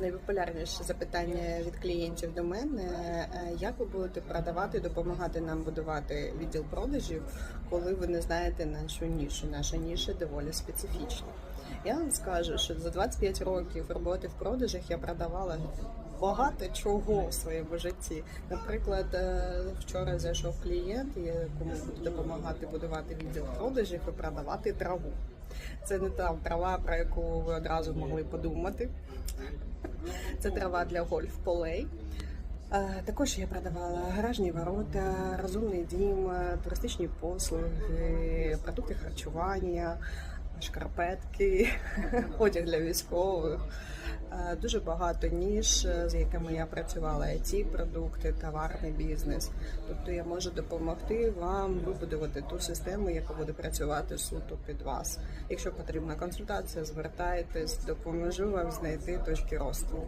Найпопулярніше запитання від клієнтів до мене: е, як ви будете продавати, допомагати нам будувати відділ продажів, коли ви не знаєте нашу нішу? Наша ніша доволі специфічна. Я вам скажу, що за 25 років роботи в продажах я продавала багато чого в своєму житті. Наприклад, е, вчора зайшов клієнт, якому буду допомагати будувати відділ продажів і продавати траву. Це не та трава, про яку ви одразу могли подумати. Це трава для гольф-полей. Е, Також я продавала гаражні ворота, розумний дім, е, туристичні послуги, продукти харчування, шкарпетки, одяг для військових. Е, Дуже багато ніж, е, з якими я працювала, it продукти, товарний бізнес. Тобто я можу допомогти вам вибудувати ту систему, яка буде працювати суто під вас. Якщо потрібна консультація, звертайтесь, допоможу вам знайти точки росту.